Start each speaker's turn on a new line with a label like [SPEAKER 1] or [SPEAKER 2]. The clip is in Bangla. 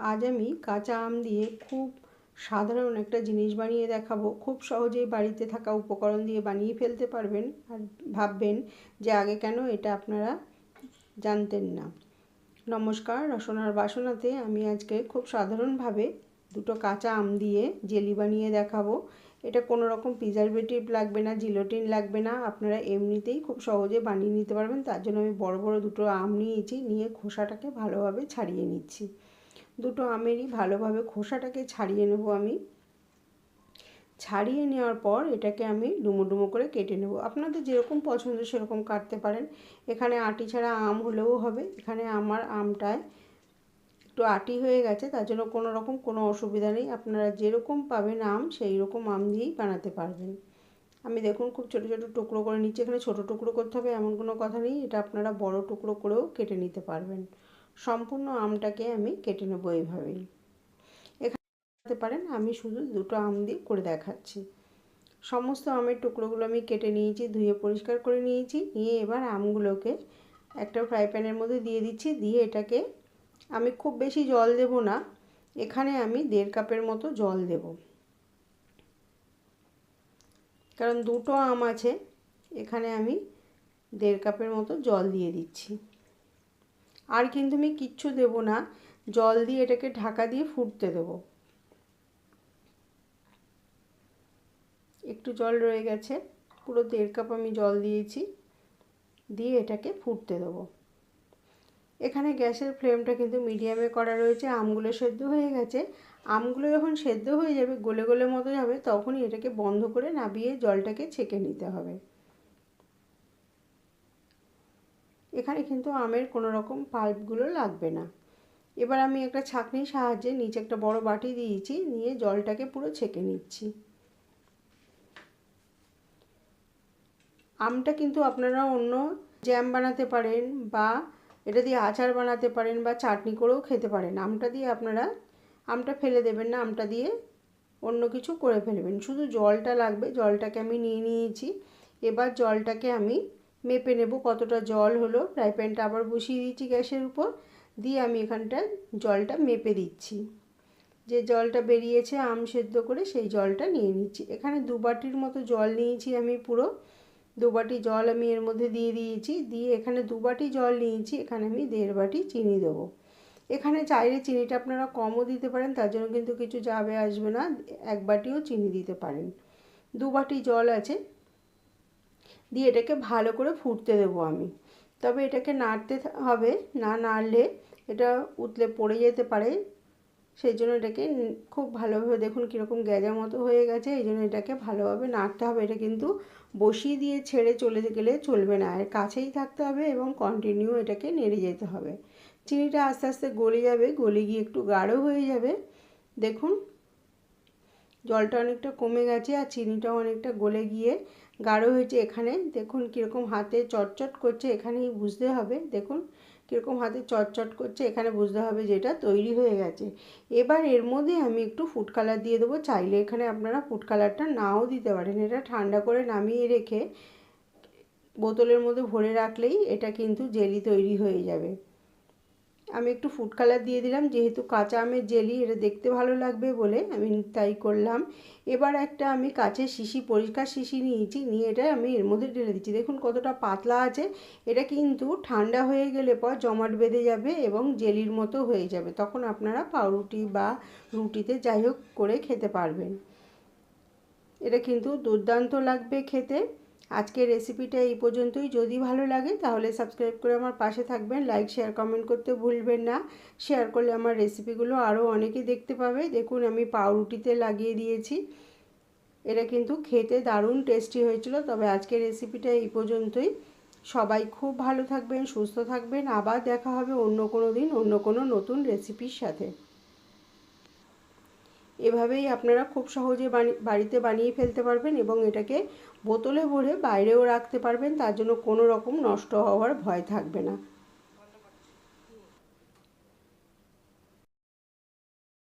[SPEAKER 1] আজ আমি কাঁচা আম দিয়ে খুব সাধারণ একটা জিনিস বানিয়ে দেখাবো। খুব সহজেই বাড়িতে থাকা উপকরণ দিয়ে বানিয়ে ফেলতে পারবেন আর ভাববেন যে আগে কেন এটা আপনারা জানতেন না। নমস্কার, রসনার বাসনাতে আমি আজকে খুব সাধারণভাবে দুটো কাঁচা আম দিয়ে জেলি বানিয়ে দেখাবো। এটা কোনো রকম প্রিজারভেটিভ লাগবে না জিলোটিন লাগবে না, আপনারা এমনিতেই খুব সহজে বানিয়ে নিতে পারবেন। তার জন্য আমি বড় বড় দুটো আম নিয়েছি, নিয়ে খোসাটাকে ভালোভাবে ছাড়িয়ে নিচ্ছি। দুটো আমেরই ভালোভাবে খোসাটাকে ছাড়িয়ে নেব আমি। ছাড়িয়ে নেওয়ার পর এটাকে আমি ডুমো ডুমো করে কেটে নেব। আপনাদের যেরকম পছন্দ সেরকম কাটতে পারেন। এখানে আটি ছাড়া আম হলেও হবে। এখানে আমার আমটায় একটু আটি হয়ে গেছে, তার জন্য কোনো রকম কোনো অসুবিধা নেই। আপনারা যেরকম পাবেন আম সেই রকম আম দিয়েই বানাতে পারবেন। আমি দেখুন খুব ছোটো ছোটো টুকরো করে নিচ্ছি। এখানে ছোটো টুকরো করতে হবে, এমন কোনো কথা নেই। এটা আপনারা বড় টুকরো করেও কেটে নিতে পারবেন। সম্পূর্ণ আমটাকে আমি কেটে নেব এইভাবেই। এখানে পারেন, আমি শুধু দুটো আম দিয়ে করে দেখাচ্ছি। সমস্ত আমের টুকরোগুলো আমি কেটে নিয়েছি, ধুয়ে পরিষ্কার করে নিয়েছি। নিয়ে এবার আমগুলোকে একটা ফ্রাই প্যানের মধ্যে দিয়ে দিচ্ছি। দিয়ে এটাকে আমি খুব বেশি জল দেব না, এখানে আমি দেড় কাপের মতো জল দেব। কারণ দুটো আম আছে, এখানে আমি দেড় কাপের মতো জল দিয়ে দিচ্ছি। আর কিন্তু আমি কিচ্ছু দেব না। জল দিয়ে এটাকে ঢাকা দিয়ে ফুটতে দেব। একটু জল রয়ে গেছে। পুরো দেড় কাপ আমি জল দিয়েছি। দিয়ে এটাকে ফুটতে দেবো। এখানে গ্যাসের ফ্লেমটা কিন্তু মিডিয়ামে করা রয়েছে। আমগুলো সেদ্ধ হয়ে গেছে। আমগুলো যখন সেদ্ধ হয়ে যাবে, গোলে গলে মতো যাবে, তখনই এটাকে বন্ধ করে নাবিয়ে জলটাকে ছেঁকে নিতে হবে। এখানে কিন্তু আমের কোনো রকম পাল্পগুলো লাগবে না। এবার আমি একটা ছাঁকনির সাহায্যে নিচে একটা বড় বাটি দিয়েছি, নিয়ে জলটাকে পুরো ছেঁকে নিচ্ছি। আমটা কিন্তু আপনারা অন্য জ্যাম বানাতে পারেন বা এটা দিয়ে আচার বানাতে পারেন বা চাটনি করেও খেতে পারেন। আমটা দিয়ে আপনারা আমটা ফেলে দেবেন না, আমটা দিয়ে অন্য কিছু করে ফেলবেন। শুধু জলটা লাগবে, জলটাকে আমি নিয়ে নিয়েছি। এবার জলটাকে আমি মেপে নেব কতটা জল হলো। ফ্রাই প্যানটা আবার বসিয়ে দিচ্ছি গ্যাসের উপর। দিয়ে আমি এখানটা জলটা মেপে দিচ্ছি। যে জলটা বেরিয়েছে আম সেদ্ধ করে সেই জলটা নিয়ে নিচ্ছি। এখানে দু বাটির মতো জল নিয়েছি আমি পুরো। দু বাটি জল আমি এর মধ্যে দিয়ে দিয়েছি। দিয়ে এখানে দু বাটি জল নিয়েছি। এখানে আমি দেড় বাটি চিনি দেবো। এখানে চাইলে চিনিটা আপনারা কমও দিতে পারেন, তার জন্য কিন্তু কিছু যাবে আসবে না। এক বাটিও চিনি দিতে পারেন। দু বাটি জল আছে। দিয়ে এটাকে ভালো করে ফুটতে দেবো আমি। তবে এটাকে নাড়তে হবে, না নাড়লে এটা উতলে পড়ে যেতে পারে। সেই জন্য এটাকে খুব ভালোভাবে দেখুন কীরকম গ্যাজা মতো হয়ে গেছে, এই জন্য এটাকে ভালোভাবে নাড়তে হবে। এটা কিন্তু বসিয়ে দিয়ে ছেড়ে চলে গেলে চলবে না। আর কাছেই থাকতে হবে এবং কন্টিনিউ এটাকে নেড়ে যেতে হবে। চিনিটা আস্তে আস্তে গলে যাবে, গলে গিয়ে একটু গাঢ় হয়ে যাবে। দেখুন জলটা অনেকটা কমে গেছে আর চিনিটাও অনেকটা গলে গিয়ে গাঢ় হয়েছে এখানে। দেখুন কীরকম হাতে চটচট করছে, এখানেই বুঝতে হবে। দেখুন কীরকম হাতে চটচট করছে, এখানে বুঝতে হবে যে এটা তৈরি হয়ে গেছে। এবার এর মধ্যে আমি একটু ফুড কালার দিয়ে দেবো। চাইলে এখানে আপনারা ফুড কালারটা নাও দিতে পারেন। এটা ঠান্ডা করে নামিয়ে রেখে বোতলের মধ্যে ভরে রাখলেই এটা কিন্তু জেলি তৈরি হয়ে যাবে। আমি একটু ফুড কালার দিয়ে দিলাম, যেহেতু কাঁচা আমের জেলি এটা দেখতে ভালো লাগবে বলে আমি তাই করলাম। এবার একটা আমি কাঁচের শিশি, পরিষ্কার শিশি নিয়েছি, নিয়ে এটা আমি এর মধ্যে ঢেলে দিচ্ছি। দেখুন কতটা পাতলা আছে, এটা কিন্তু ঠান্ডা হয়ে গেলে পর জমাট বেঁধে যাবে এবং জেলির মতো হয়ে যাবে। তখন আপনারা পাউরুটি বা রুটিতে যাই হোক করে খেতে পারবেন। এটা কিন্তু দুর্দান্ত লাগবে খেতে। আজকের রেসিপিটা এই পর্যন্তই। যদি ভালো লাগে, তাহলে সাবস্ক্রাইব করে আমার পাশে থাকবেন। লাইক শেয়ার কমেন্ট করতে ভুলবেন না। শেয়ার করলে আমার রেসিপিগুলো আরও অনেকে দেখতে পাবে। দেখুন, আমি পাউরুটিতে লাগিয়ে দিয়েছি। এটা কিন্তু খেতে দারুণ টেস্টি হয়েছিল। তবে আজকের রেসিপিটা এই পর্যন্তই। সবাই খুব ভালো থাকবেন, সুস্থ থাকবেন। আবার দেখা হবে অন্য কোনো দিন, অন্য কোনো নতুন রেসিপির সাথে। এভাবেই আপনারা খুব সহজে বাড়িতে বানিয়ে ফেলতে পারবেন এবং এটাকে বোতলে ভরে বাইরেও রাখতে পারবেন, তার জন্য কোনো রকম নষ্ট হওয়ার ভয় থাকবে না।